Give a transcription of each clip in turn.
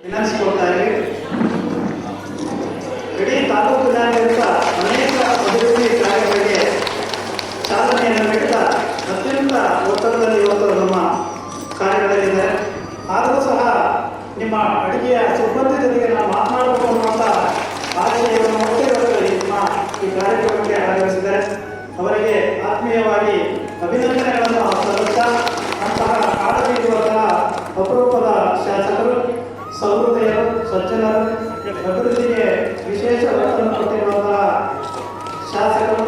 ವಿನಂತಿಸಿಕೊಳ್ತಾರೆ. ಇಡೀ ತಾಲೂಕಿನಾದ್ಯಂತ ಅನೇಕ ಅಭಿವೃದ್ಧಿ ಕಾರ್ಯಗಳಿಗೆ ಚಾಲನೆಯನ್ನು ನೀಡುತ್ತಾ ಅತ್ಯಂತ ಒತ್ತಡದಲ್ಲಿ ಇವತ್ತು ನಮ್ಮ ಕಾರ್ಯಗಳಲ್ಲಿದ್ದಾರೆ ಆದರೂ ಸಹ ನಿಮ್ಮ ಅಡುಗೆಯ ಸಿಬ್ಬಂದಿ ಜೊತೆಗೆ ನಾವು ಮಾತನಾಡಬೇಕು ಅನ್ನುವಂಥ ಆಶಯವನ್ನು ಹೊಂದಿರುವುದರಲ್ಲಿ ನಿಮ್ಮ ಈ ಕಾರ್ಯಕ್ರಮಕ್ಕೆ ಆಗಮಿಸಿದ್ದಾರೆ. ಅವರಿಗೆ ಆತ್ಮೀಯವಾಗಿ ಅಭಿನಂದನೆಗಳನ್ನು ಸಲ್ಲಿಸ್ತಾ ಅಂತಹ ಅಪರೂಪದ ಶಾಸಕರು ಸಜ್ಜನರು ಅಭಿವೃದ್ಧಿಗೆ ವಿಶೇಷ ಒತ್ತನ್ನು ಕೊಟ್ಟಿರುವಂತಹ ಶಾಸಕರು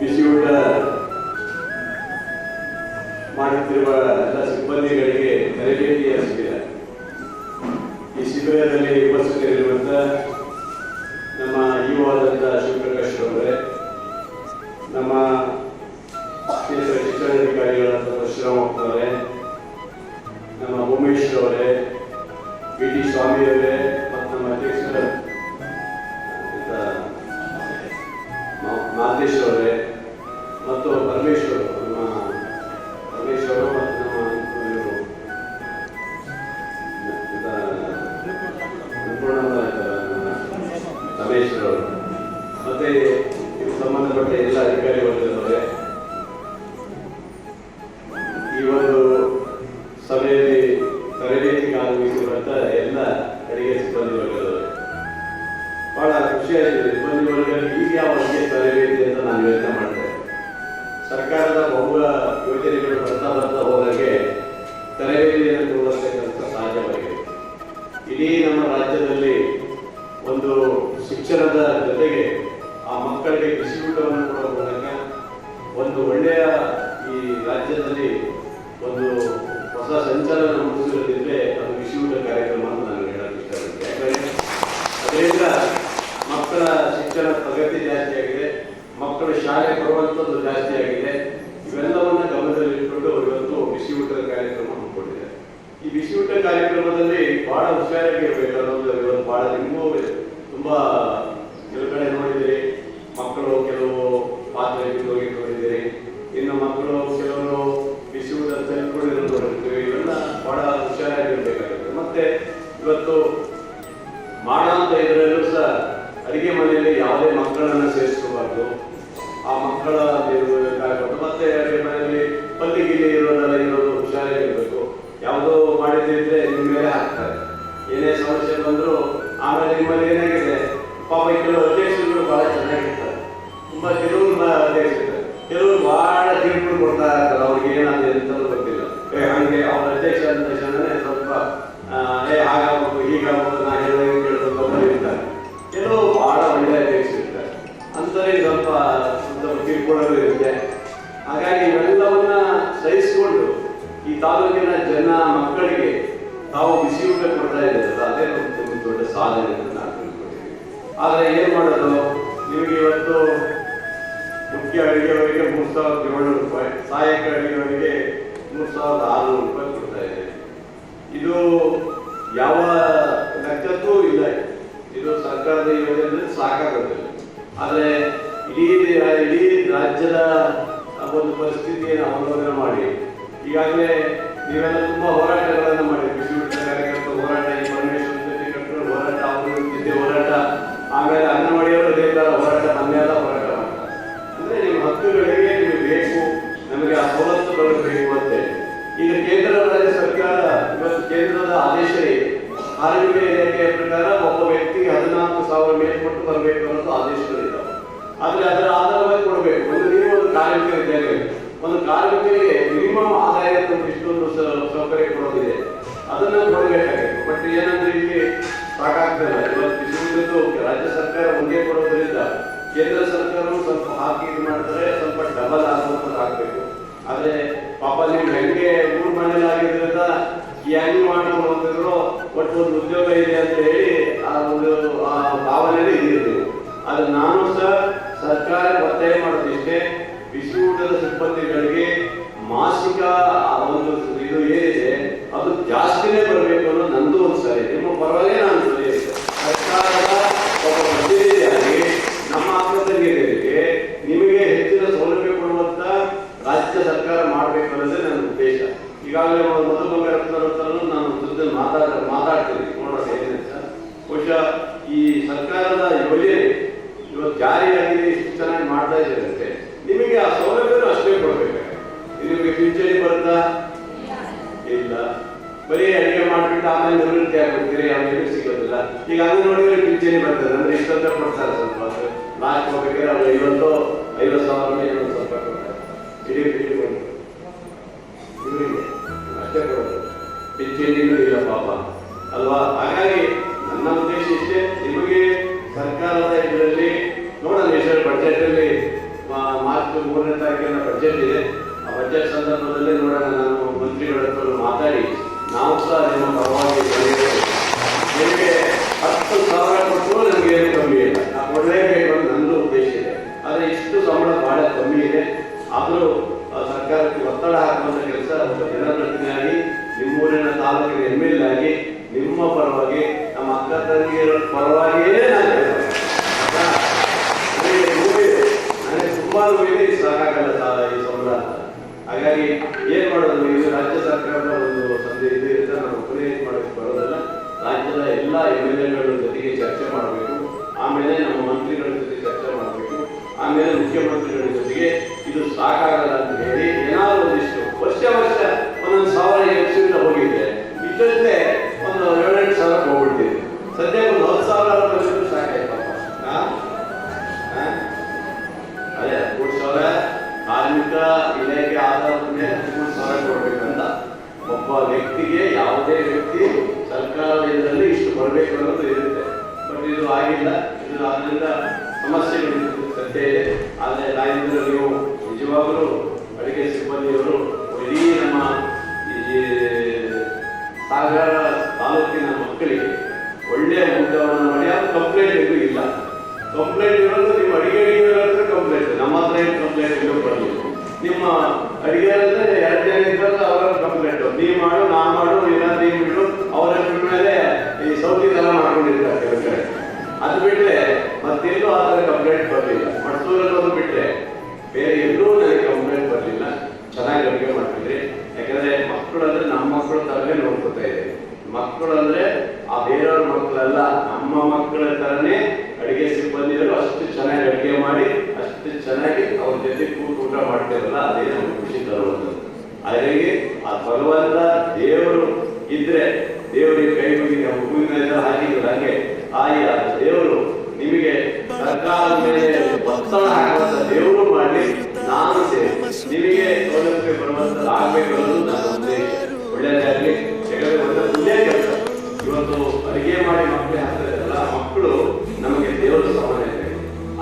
ಬಿಸಿ ಊಟ ಮಾಡುತ್ತಿರುವ ಎಲ್ಲ ಸಿಬ್ಬಂದಿಗಳಿಗೆ ತರಬೇತಿಯ ಶಿಬಿರ ಈ ಶಿಬಿರದಲ್ಲಿ ಉಪಸ್ಥಿತರಿರುವಂತ ಈ ಬಿಸಿ ಊಟ ಕಾರ್ಯಕ್ರಮದಲ್ಲಿ ಬಹಳ ಹುಷಾರಾಗಿರ್ಬೇಕು ಅನ್ನೋದು ಇವತ್ತು ಬಹಳ ನಿಮಗೂ ತುಂಬಾ ಕೆಲವು ಕಡೆ ನೋಡಿದಿರಿ. ಮಕ್ಕಳು ಕೆಲವು ಪಾತ್ರೆ ಹೋಗಿ ನೋಡಿದಿರಿ. ಇನ್ನು ಮಕ್ಕಳು ಕೆಲವರು ಬಿಸಿ ಊಟ ತೆಗೆದುಕೊಂಡಿರೋದು ನೋಡಿರ್ತೀವಿ. ಇವೆಲ್ಲ ಬಹಳ ಹುಷಾರಾಗಿರ್ಬೇಕಾಗುತ್ತೆ. ಮತ್ತೆ ಇವತ್ತು ಮಾಡುವಂತ ಇದರಲ್ಲೂ ಸಹ ಅಡಿಗೆ ಮನೆಯಲ್ಲಿ ಯಾವುದೇ ಮಕ್ಕಳನ್ನ ಸೇರಿಸ್ಕೋಬಾರ್ದು. ಆ ಮಕ್ಕಳ ಏನೇ ಬಂದರು ಆಮೇಲೆ ನಿಮ್ಮಲ್ಲಿ ಏನಾಗಿದೆ? ಪಾಪ ಕೆಲವು ಅಧ್ಯಕ್ಷರುಗಳು ಬಹಳ ಚೆನ್ನಾಗಿರ್ತಾರೆ ತುಂಬಾ ಕೆಲವರು ಅಧ್ಯಕ್ಷರು ಕೆಲವರು ಬಹಳ ತೀರ್ಪು ಕೊಡ್ತಾ ಇರ್ತಾರೆ. ಅವ್ರಿಗೆ ಏನಾದ್ರೆ ಅಂತ ಗೊತ್ತಿಲ್ಲ. ಹಂಗೆ ಅವ್ರ ಅಧ್ಯಕ್ಷ ಅಂದ ತಕ್ಷಣನೇ ಸ್ವಲ್ಪ ಏ ಹಾಗಾಗ್ಬೇಕು ಹೀಗಾಗ್ಬೇಕು ನಾ ಹೇಳಿದಾಗ ಕೇಳಬೇಕು ಅಂತ ಇರ್ತಾರೆ. ಕೆಲವು ಬಹಳ ಒಳ್ಳೆ ಅಧ್ಯಕ್ಷರಿರ್ತಾರೆ ಅಂತಲೇ ಸ್ವಲ್ಪ ಸ್ವಲ್ಪ ಕಿರ್ಕೊಳ್ಳೋದು ಇರುತ್ತೆ. ಹಾಗಾಗಿ ಇವೆಲ್ಲವನ್ನ ಸಹಿಸಿಕೊಂಡು ಈ ತಾಲೂಕಿನ ಜನ ಮಕ್ಕಳಿಗೆ ತಾವು ಬಿಸಿ ಊಟ ಕೊಡ್ತಾ ಇದ್ದಾರೆ ಅದೇ ಒಂದು ದೊಡ್ಡ ಸಾಧನೆ ನಾನು ತಿಳ್ಕೊಂಡಿದ್ದೀನಿ ಆದರೆ ಏನು ಮಾಡೋದು? ನಿಮಗೆ ಇವತ್ತು ಮುಖ್ಯ ಅಡುಗೆಯವರಿಗೆ ಮೂರು ಸಾವಿರದ ಏಳ್ನೂರು ರೂಪಾಯಿ, ಸಹಾಯಕ ಅಡುಗೆಯವರಿಗೆ ಮೂರು ಸಾವಿರದ ಆರುನೂರು ರೂಪಾಯಿ ಕೊಡ್ತಾ ಇದೆ ಇದು ಯಾವ ಲೆಕ್ಕಕ್ಕೂ ಇಲ್ಲ ಇದು. ಸರ್ಕಾರದ ಯೋಜನೆ ಸಾಕಾಗೋದಿಲ್ಲ. ಆದರೆ ಇಡೀ ಇಡೀ ರಾಜ್ಯದ ಒಂದು ಪರಿಸ್ಥಿತಿಯನ್ನು ಅವಲೋಕನ ಮಾಡಿ. ಈಗಾಗಲೇ ನೀವೆಲ್ಲ ತುಂಬ ಹೋರಾಟಗಳನ್ನು ಮಾಡಿ ಹೋರಾಟ ಈ ಪರಮೇಶ್ವರ ಜೊತೆ ಕಟ್ಟಡ ಹೋರಾಟ ಅವರು ಹೋರಾಟ. ಆಮೇಲೆ ಅಂಗನವಾಡಿಯವರು ಹೋರಾಟ ಪಾಪ ನೀವು ಹೆಂಗೆ ಮೂರು ಮನೇಲಿ ಆಗಿದ್ರಿಂದ ಹೆಂಗ್ ಮಾಡ್ಕೊಂಡು ಹೋಗ್ತಿದ್ರು ಒಟ್ಟು ಒಂದು ಉದ್ಯೋಗ ಇದೆ ಅಂತ ಹೇಳಿ ಆ ಒಂದು, ಆ ನಾನು ಸಹ ಸರ್ಕಾರ ಒತ್ತಾಯ ಮಾಡೋದಿಷ್ಟೇ ಬಿಸಿ ಊಟದ ಸಿಬ್ಬಂದಿಗಳಿಗೆ ಮಾಸಿಕ ಒಂದು ಇದು ಏನಿದೆ, ಅದು ಜಾಸ್ತಿನೇ ಬರಬೇಕು ಅನ್ನೋದು ನಂದು ಒಂದು ಸರಿ ನಿಮ್ಮ ಪರವಾಗಿ ನಾನು ಸರಿ ಸರ್ಕಾರದ ಒಬ್ಬ ಪ್ರತಿನಿಧಿಯಾಗಿ ನಮ್ಮ ಆತ್ಮತಂಗಿಯರಿಗೆ ನಿಮಗೆ ಹೆಚ್ಚಿನ ಸೌಲಭ್ಯ ಕೊಡುವಂತ ರಾಜ್ಯ ಸರ್ಕಾರ ಮಾಡಬೇಕು ಅನ್ನೋದೇ ನನ್ನ ಉದ್ದೇಶ ಈಗಾಗಲೇ ಮೊದಲು ಹತ್ರನೂ ನಾನು ಜೊತೆ ಮಾತಾಡ, ಮಾತಾಡ್ತೀನಿ. ನೋಡೋಣ ಅಂತ. ಬಹುಶಃ ಈ ಸರ್ಕಾರದ ಯೋಜನೆ ಇವತ್ತು ಜಾರಿಯಾಗಿದೆ, ಇಷ್ಟು ಚೆನ್ನಾಗಿ ಮಾಡ್ತಾ ಇದ್ದಾರೆ ನಿಮಗೆ ಆ ಸೌಲಭ್ಯನೂ ಅಷ್ಟೇ ಕೊಡ್ಬೇಕು? ನಿಮಗೆ ಪಿಂಚಣಿ ಬರುತ್ತಾ? ಇಲ್ಲ. ಬರೀ ಅಡಿಗೆ ಮಾಡ್ಬಿಟ್ಟು ಆಮೇಲೆ ನಿವೃತ್ತಿ ಆಗ್ಬಿಡ್ತೀರಿ, ಆಮೇಲೆ ಸಿಗೋದಿಲ್ಲ. ಈಗ ಅದು ನೋಡಿದ್ರೆ ಪಿಂಚಣಿ ಬರ್ತದೆ. ಅಂದ್ರೆ ಇಷ್ಟಂತ ಕೊಡ್ತಾರೆ ಸ್ವಲ್ಪ ಲಾಸ್ಟ್ ಹೋಗ್ಬೇಕಾದ್ರೆ ಅವ್ರು ಐವತ್ತು ಐವತ್ತು ಸಾವಿರ ಏನೋ ಸ್ವಲ್ಪ ಕೊಡ್ತಾರೆ. ಇಡೀ ಇಡೀ ಅಲ್ವಾ? ಹಾಗಾಗಿ ನನ್ನ ಉದ್ದೇಶ ಇಷ್ಟೇ, ನಿಮಗೆ ಸರ್ಕಾರದ ಇದರಲ್ಲಿ ನೋಡೋಣ ಎಷ್ಟು ಬಜೆಟ್ ಅಲ್ಲಿ ಮಾರ್ಚ್ ಮೂರನೇ ತಾರೀಕಿನ ಬಜೆಟ್ ಇದೆ. ಆ ಬಜೆಟ್ ಸಂದರ್ಭದಲ್ಲಿ ನೋಡೋಣ, ನಾನು ಮಂತ್ರಿಗಳ ಹತ್ರ ಮಾತಾಡಿ, ನಾವು ಸಹ ನಿಮ್ಮ ಪರವಾಗಿ ನಿಮಗೆ ಹತ್ತು ಸಾವಿರ ಕೊಟ್ಟರು ನನಗೆ ಏನು ಕಮ್ಮಿ ಇಲ್ಲ. ಆ ಕೊಡಲೇಬೇಕು ನಂದು ಉದ್ದೇಶ ಇದೆ. ಆದರೆ ಇಷ್ಟು ಸಂಬಳ ಬಹಳ ಕಮ್ಮಿ ಇದೆ. ಆದರೂ ಸರ್ಕಾರಕ್ಕೆ ಒತ್ತಡ ಹಾಕುವಂಥ ಕೆಲಸ ಜನಪ್ರತಿನಿಧಿಯಾಗಿ, ನಿಮ್ಮೂರಿನ ತಾಲೂಕಿನ ಎಂ ಎಲ್ ಆಗಿ ನಿಮ್ಮ ಪರವಾಗಿ, ನಮ್ಮ ಅಕ್ಕ ತಂಗಿಯರ ಪರವಾಗಿಯೇ ನಾನು? ನನಗೆ ತುಂಬಾ ಮೇಲೆ ಸಾಕಾಗಲ್ಲ ಸಾಲ ಈ ಸಂಬಳ ಹಾಗಾಗಿ ಏನ್ ಮಾಡೋದು ಇದು ರಾಜ್ಯ ಸರ್ಕಾರದ ಒಂದು ಸಂಧಿ ಇದು ಒಬ್ಬ ವ್ಯಕ್ತಿಗೆ ಯಾವುದೇ ವ್ಯಕ್ತಿ ಸರ್ಕಾರದ ಇದರಲ್ಲಿ ಇಷ್ಟು ಬರಬೇಕು ಅನ್ನೋದು ಇರುತ್ತೆ. ಬಟ್ ಇದು ಆಗಿಲ್ಲ. ಇದು ಅದರಿಂದ ಸಮಸ್ಯೆಗಳು ಸದ್ಯ. ಇದೆ ಆದರೆ ನಾಯಿಂದ್ರ ನೀವು ನಿಜವಾಗಲೂ ಅಡುಗೆ ಸಿಬ್ಬಂದಿಯವರು ಇಡೀ ನಮ್ಮ ಈ ಸಾಗರ ತಾಲೂಕಿನ ಮಕ್ಕಳಿಗೆ ಒಳ್ಳೆಯ ಊಟವನ್ನು ಮಾಡಿ, ಅದು ಕಂಪ್ಲೇಂಟ್ ಇದು ಇಲ್ಲ. ಕಂಪ್ಲೇಂಟ್ ಇರೋದು ನಿಮ್ಮ ಅಡಿಗೆ ಅಡಿಗೆ ಕಂಪ್ಲೇಂಟ್ ನಮ್ಮ ಹತ್ರ ಏನು ಕಂಪ್ಲೇಂಟ್ ಇಲ್ಲ ಬರಲಿ ನಿಮ್ಮ ಅಡಿಗೆ ಅಂದ್ರೆ ಎರಡು ಜನ ಇದ್ದಾಗ ಅವರ ಕಂಪ್ಲೇಂಟ್ ನೀ ಮಾಡು ನಾ ಮಾಡು ಏನಾದ್ರು ನೀ ಬಿಡು ಅವರ ಮೇಲೆ ಈ ಸೌತಿ ತರ ಮಾಡ್ಕೊಂಡಿರ್ತಾರೆ ಕೆಲವು ಕಡೆ. ಅದು ಬಿಟ್ರೆ ಹಾಗಾಗಿ ಆ ಭಗವಂತ ದೇವರು ಇದ್ರೆ ದೇವರಿಗೆ ಕೈ ಮುಗಿದ ಹೂವಿನ ಹಾಕಿದ್ರು ಹಾಗೆ. ಆಯ ದೇವರು ನಿಮಗೆ ಸರ್ಕಾರದ ಮೇಲೆ ಒತ್ತಡ ಹಾಕುವಂತ ದೇವರು ಮಾಡಲಿ, ನಾನು ಸೇರಿ. ನಿಮಗೆ ಸೌಲಭ್ಯ ಬರುವಂತ ಆಗ್ಬೇಕು ಅನ್ನೋದು ನನ್ನ ಉದ್ದೇಶ. ಒಳ್ಳೆಯದಾಗಲಿ ಯಾಕಂದ್ರೆ ಒಂದು ಪುಣ್ಯ ಕೆಲಸ. ಇವತ್ತು ಅಡಿಗೆ ಮಾಡಿ ಮಕ್ಕಳೇ ಹಾಕ್ತಾರಲ್ಲ ಮಕ್ಕಳು ನಮಗೆ ದೇವರ ಸಮಾನ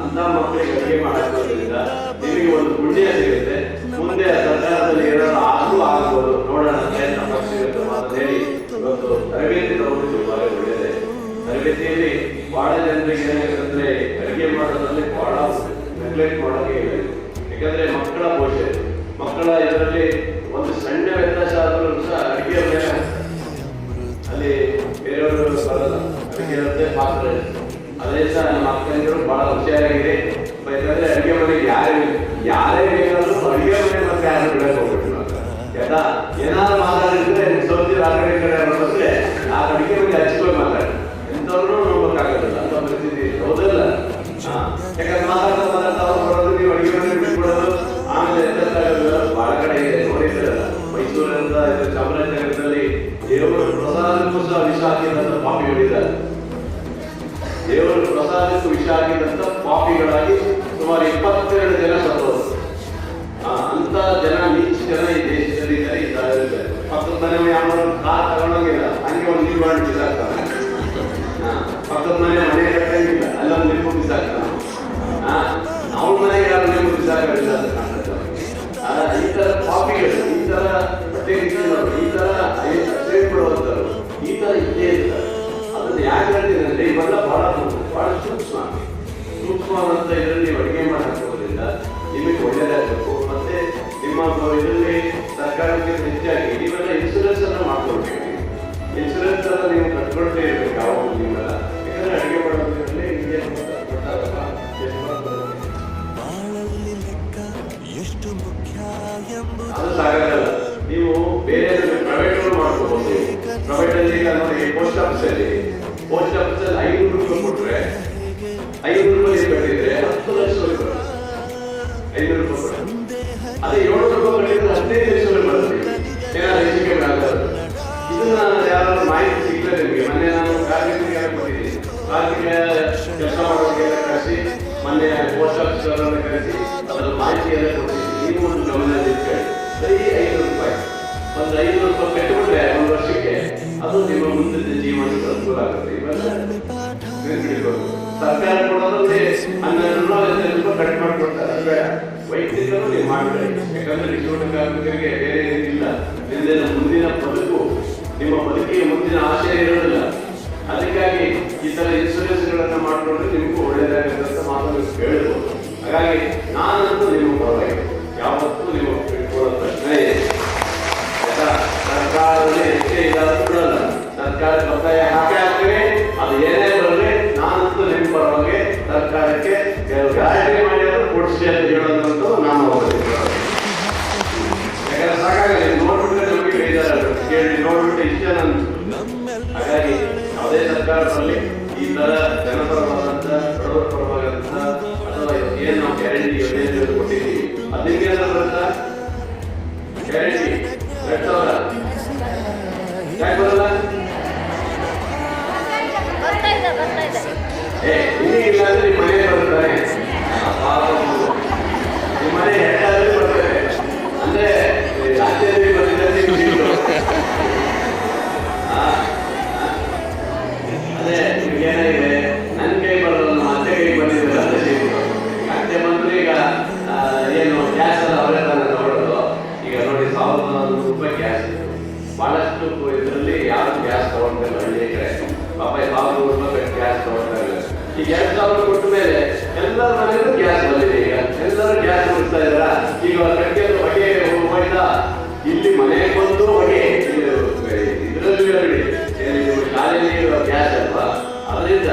ಅಂತ ಮಕ್ಕಳಿಗೆ ಅಡಿಗೆ ಮಾಡೋದ್ರಿಂದ ನಿಮಗೆ ಒಂದು ಪುಣ್ಯ ಸಿಗುತ್ತೆ. ಮುಂದೆ ಸರ್ಕಾರದಲ್ಲಿ ಏನಾದ್ರು ಆಗ್ಬೋದು ನೋಡೋಣ ಪ್ರಯತ್ನ ಪಡ್ಸಿರುತ್ತೆ ಅಂತ ಹೇಳಿ ಇವತ್ತು ತರಬೇತಿ ತಗೊಂಡಿದ್ದು ಬಹಳ ಒಳ್ಳೆಯದೇ. ತರಬೇತಿಯಲ್ಲಿ ಬಹಳ ಜನರಿಗೆ ಏನಾಗುತ್ತೆ ಅಡುಗೆ ಮಾಡೋದ್ರಲ್ಲಿ ಬಹಳ ನೆಗ್ಲೆಕ್ಟ್ ಮಾಡೋಕೆ ಇದೆ ಯಾಕಂದ್ರೆ ಮಕ್ಕಳ ಪೋಷಣೆ ಮಕ್ಕಳ ಇದರಲ್ಲಿ ಒಂದು ಸಣ್ಣ ವ್ಯತ್ಯಾಸ ಆದರೂ ಸಹ ಅಡುಗೆ ಮೇಲೆ ಅಲ್ಲಿ ಬೇರೆಯವರು ಬರಲ್ಲ. ಅಡುಗೆ ಇರುತ್ತೆ, ಪಾತ್ರ ಅದೇ ಸಹ ನಮ್ಮ ಅಕ್ಕಂದಿರು ಬಹಳ ಹುಷಾರಾಗಿದೆ. ಯಾಕಂದ್ರೆ ಅಡುಗೆ ಮನೆಗೆ ಯಾರೇ ಯಾರೇ ಬೇಕಾದರೂ ಅಡುಗೆ ಮನೆ ಮತ್ತೆ ಯಾರು ಬಿಡಕ್ಕೆ ಹೋಗ್ಬಿಟ್ಟು ಯಾಕಂದ್ರೆ ಏನಾದ್ರು ಮಾತಾಡಿದ್ರೆ ಸೌದಿ ರಾತ್ರಿ ಕಡೆ ಬಂದ್ರೆ ಆ ಅಡಿಗೆ ಮನೆ ಹಚ್ಕೊಂಡು ನೀವು ಬೇರೆ ಪ್ರೈವೇಟ್ ಮಾಡ್ಕೋಬಹುದು ಪ್ರೈವೇಟ್ ಅಲ್ಲಿ ನೋಡಿ ಪೋಸ್ಟ್ ಆಫೀಸ್ ಅಲ್ಲಿ ಪೋಸ್ಟ್ ಆಫೀಸ್ ಅಲ್ಲಿ ಐನೂರು ರೂಪಾಯಿ ಕೊಟ್ರೆ, ಐನೂರು ರೂಪಾಯಿ ಕಟ್ಟಿದ್ರೆ ಹತ್ತು ಲಕ್ಷ ರೂಪಾಯಿ. ಐನೂರು ರೂಪಾಯಿ. ಸರ್ಕಾರ ಕೊಡೋದ್ರಲ್ಲಿ ಹನ್ನೆರಡು ರೂಪಾಯಿ ಹದಿನೈದು ಕಟ್ ಮಾಡಿಕೊಡ್ತಾರೆ ಅಂದ್ರೆ ವೈಯಕ್ತಿಕರು ಯಾಕಂದ್ರೆ ಕಿಶೋರ ಕಾರ್ಮಿಕರಿಗೆ ಬೇರೆ ಏನಿಲ್ಲ ಮುಂದಿನ ಬದುಕು, ನಿಮ್ಮ ಬದುಕಿಗೆ ಮುಂದಿನ ಆಶಯ ಇರೋದಿಲ್ಲ. ಅದಕ್ಕಾಗಿ ಈ ತರ ಇನ್ಸೂರೆನ್ಸ್ ಗಳನ್ನ ಮಾಡಿಕೊಂಡ್ರೆ ನಿಮಗೂ ಒಳ್ಳೆಯದಾಗುತ್ತೆ ಅಂತ ಮಾತನ್ನು ಕೇಳಬಹುದು ಹಾಗಾಗಿ ಯಾವುದೇ ಸರ್ಕಾರ ಈ ತರ ಜನಪರವಾದಂತ ಬಡವರ ಪರವಾದಂತ ಅಥವಾ ಏನು ನಾವು ಗ್ಯಾರಂಟಿ ಯೋಜನೆ ಕೊಟ್ಟಿದ್ದೀವಿ ಅದಕ್ಕೆ ಗ್ಯಾರಂಟಿ ಎರಡ್ ಸಾವಿರ ಯಾಕೆ ಬರಲ್ಲ? ಏ ಇಲ್ಲ. ಈಗ ಎರಡ್ ಸಾವಿರ ಕೊಟ್ಟ ಮೇಲೆ ಎಲ್ಲರ ಮನೆಯಲ್ಲೂ ಗ್ಯಾಸ್ ಬಂದಿದೆ ಈಗ ಎಲ್ಲರೂ ಗ್ಯಾಸ್ ಮುಗಿಸ್ತಾ ಇದ್ರ ಈಗ ಕಟ್ಟಿಗೆ ಹೊಗೆ ಹೋಯ್ತಾ ಇಲ್ಲಿ ಮನೆಗೆ ಬಂದು ಹೊಗೆ. ಇದರಲ್ಲಿ ಏನು ಶಾಲೆಯಲ್ಲಿ ಗ್ಯಾಸ್ ಅಲ್ವಾ? ಅದರಿಂದ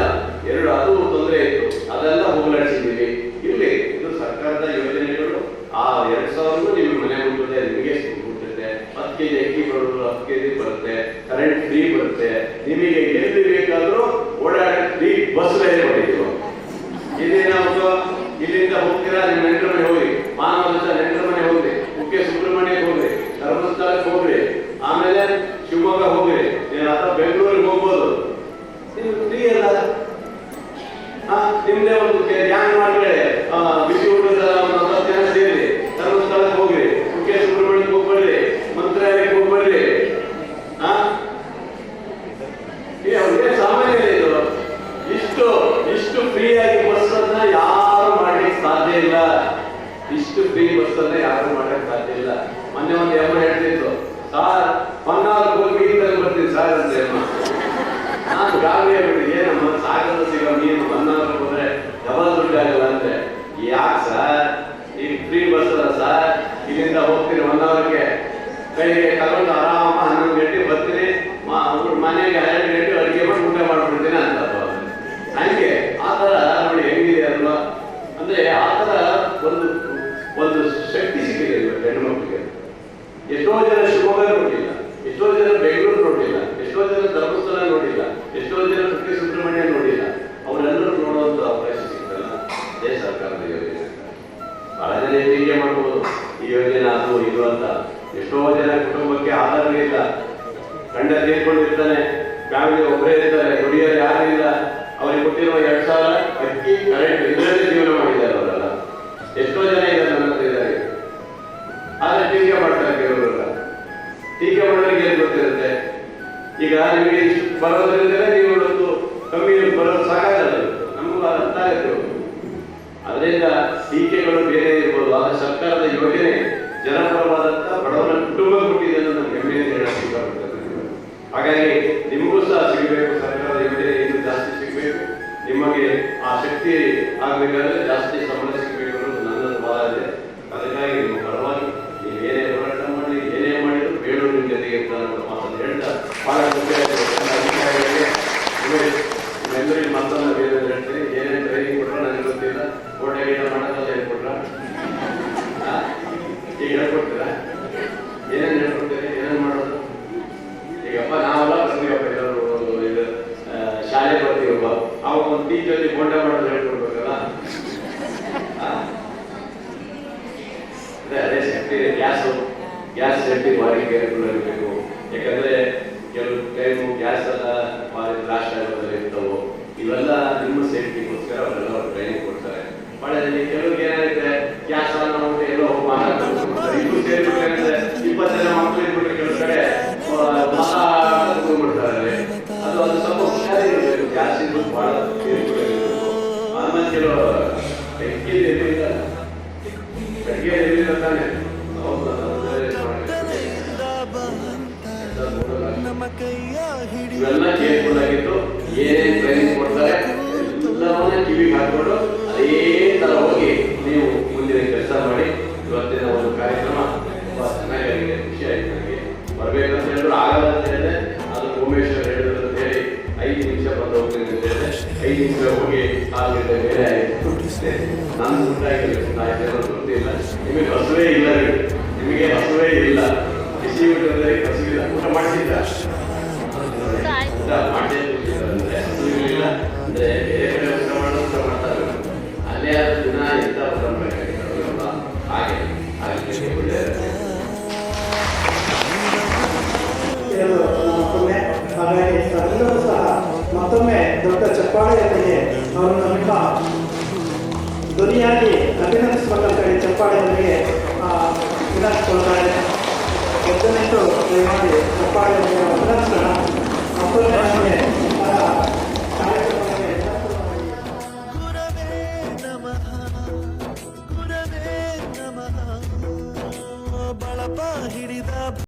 ಎರಡು ಅದು ತೊಂದರೆ ಇತ್ತು. ಅದೆಲ್ಲ ಹೋಗಲಾಡಿಸಿದ್ದೀವಿ ಇಲ್ಲಿ ಇದು ಸರ್ಕಾರದ ಯೋಜನೆಗಳು ಆ ಎರಡ್ ಸಾವಿರನು ನಿಮ್ಮ ಮನೆ ಮುಟ್ಟುತ್ತೆ ನಿಮಗೆ ಮುಟ್ಟುತ್ತೆ ಹತ್ತು ಕೆಜಿ ಅಕ್ಕಿ ಬರೋದು ಹತ್ತು ಕೆಜಿ ಬರುತ್ತೆ ಕರೆಂಟ್ ಫ್ರೀ ಬರುತ್ತೆ ನಿಮಗೆ ಎಲ್ಲಿ ಬೇಕಾದ್ರೂ ಓಡಾಡಕ್ಕೆ ಫ್ರೀ ಬಸ್ ಬೇರೆ ಮಾಡಿದ್ದೀವಿ ಇದೇನಾದ್ರು ಇಲ್ಲಿಂದ ಹೋಗ್ತೀರಾ ನಿಮ್ಮ ನೆಂಟರ ಮನೆ ಹೋಗಿ ಮಾನವದ ನೆಂಟರ ಮನೆ ಹೋಗ್ರಿ ಕುಕ್ಕೆ ಸುಬ್ರಹ್ಮಣ್ಯಕ್ಕೆ ಹೋಗ್ರಿ ಧರ್ಮಸ್ಥಳಕ್ಕೆ ಹೋಗ್ರಿ ಆಮೇಲೆ ಶಿವಮೊಗ್ಗ ಹೋಗ್ರಿ ನೀವು ಅಥವಾ ಬೆಂಗಳೂರಿಗೆ ಹೋಗ್ಬೋದು ನೀವು ಫ್ರೀ ಅಲ್ಲ ಆ, ನಿಮ್ದೇ ಒಂದು ಧ್ಯಾನ ಮಾಡಿದ್ರೆ ಬಿಸಿ ಊಟದ ಒಂದು ಹತ್ತು ಜನ ಸೇರಿ ಧರ್ಮಸ್ಥಳಕ್ಕೆ ಹೋಗ್ರಿ ಕುಕ್ಕೆ ಸುಬ್ರಹ್ಮಣ್ಯಕ್ಕೆ ಹೋಗ್ಬರ್ರಿ ಮಂತ್ರಾಲಯಕ್ಕೆ ಹೋಗ್ಬರ್ರಿ ಆ ಏ ಅವ್ರಿಗೆ ಸಾಮಾನ್ಯ ಇದು ಇಷ್ಟು ಇಷ್ಟು ಫ್ರೀ ಆಗಿ ಬಸ್ ಅನ್ನ ಯಾರು ಮಾಡ್ಲಿಕ್ಕೆ ಸಾಧ್ಯ ಇಲ್ಲ ಇಷ್ಟು ಫ್ರೀ ಬಸ್ ಅನ್ನ ಯಾರು ಮಾಡಕ್ ಸಾಧ್ಯ ಇಲ್ಲ. ಮೊನ್ನೆ ಒಂದು ಎಮ್ಮ ಹೇಳ್ತಿತ್ತು ಸಾರ್ ಹೊನ್ನಾರು ಮೀನಿಗೆ ಬರ್ತೀನಿ ಸರ್ ಅಂತ ಎಮ್ಮ ನಾನು ಗಾಬರಿ ಆಗ್ಬಿಟ್ಟು ಏನಮ್ಮ ಸಾಗರ ಸಿಗೋ ಮೀನು ಹೊನ್ನಾರು ಹೋದ್ರೆ ಡಬಲ್ ದುಡ್ಡು ಆಗಲ್ಲ? ಅಂದ್ರೆ ಯಾಕೆ ಸರ್? ಈಗ ಫ್ರೀ ಬಸ್ ಅಲ್ಲ ಸರ್. ಇಲ್ಲಿಂದ ಹೋಗ್ತೀನಿ ಒನ್ ಅವರ್ಗೆ ಕೈಗೆ ತಗೊಂಡು ಆರಾಮ ಹನ್ನೊಂದು ಗಂಟೆಗೆ ಬರ್ತೀನಿ ಮನೆಗೆ ಹನ್ನೆರಡು ಎಷ್ಟೋ ಜನ ಶಿವಮೊಗ್ಗ ನೋಡಿಲ್ಲ ಎಷ್ಟೋ ಜನ ಬೆಂಗಳೂರು ನೋಡಿಲ್ಲ ಎಷ್ಟೋ ಜನ ಧರ್ಮಸ್ಥಳ ನೋಡಿಲ್ಲ ಎಷ್ಟೋ ಜನ ಕುಕ್ಕೆ ಸುಬ್ರಹ್ಮಣ್ಯ ನೋಡಿಲ್ಲ ಅವರೆಲ್ಲರೂ ನೋಡುವಂತ ಅವಕಾಶ ಸಿಗ್ತಲ್ಲ ಅದೇ ಸರ್ಕಾರದ ಯೋಜನೆ ಬಹಳ ಜನ ಟೀಕೆ ಮಾಡ್ಬೋದು ಈ ಯೋಜನೆ ಅದು ಇದು ಅಂತ. ಎಷ್ಟೋ ಜನ ಕುಟುಂಬಕ್ಕೆ ಆಧಾರವೇ ಇಲ್ಲ. ಗಂಡ ತೀರ್ಕೊಂಡಿರ್ತಾನೆ, ಫ್ಯಾಮಿಲಿ ಒಬ್ಬರೇ ಇರ್ತಾರೆ, ದುಡಿಯೋರು ಯಾರು ಇಲ್ಲ. ಅವ್ರಿಗೆ ಕೊಟ್ಟಿರುವ ಎರಡು ಸಾವಿರ ಅಕ್ಕಿ, ಕರೆಂಟ್ ಇದರಲ್ಲಿ ಜೀವನ ಮಾಡಿದ್ದಾರೆ ಅವರೆಲ್ಲ. ಎಷ್ಟೋ ಜನ ಇದ್ದಾರೆ. ನನ್ನ ಆದರೆ ಟೀಕೆ ಮಾಡ್ತಾರೆ ಕೆಲವರೆಲ್ಲ ಟೀಕೆ ಮಾಡೋರಿಗೆ ಏನು ಗೊತ್ತಿರುತ್ತೆ? ಈಗ ನಿಮಗೆ ಬರೋದ್ರಿಂದಲೇ ನೀವು ಒಂದು ಕಮ್ಮಿ ಬರೋದು ಸಾಕಾಗಲ್ಲ. ನಮಗೂ ಅರ್ಥ ಆಗುತ್ತೆ ಅದರಿಂದ ಟೀಕೆಗಳು ಬೇರೆ ಇರ್ಬೋದು. ಆದರೆ ಸರ್ಕಾರದ ಯೋಜನೆ ಜನಪರವಾದಂಥ ಬಡವರ ಕುಟುಂಬ ಕೊಟ್ಟಿದೆ ಅನ್ನೋ ಹೆಮ್ಮೆ ಹೇಳಬೇಕಾಗುತ್ತದೆ ಹಾಗಾಗಿ ನಿಮಗೂ ಸಹ ಸಿಗಬೇಕು. ಸರ್ಕಾರದ ಯೋಜನೆ ಇನ್ನೂ ಜಾಸ್ತಿ ಸಿಗಬೇಕು. ನಿಮಗೆ ಆ ಶಕ್ತಿ ಆಗ್ಬೇಕಾದ್ರೆ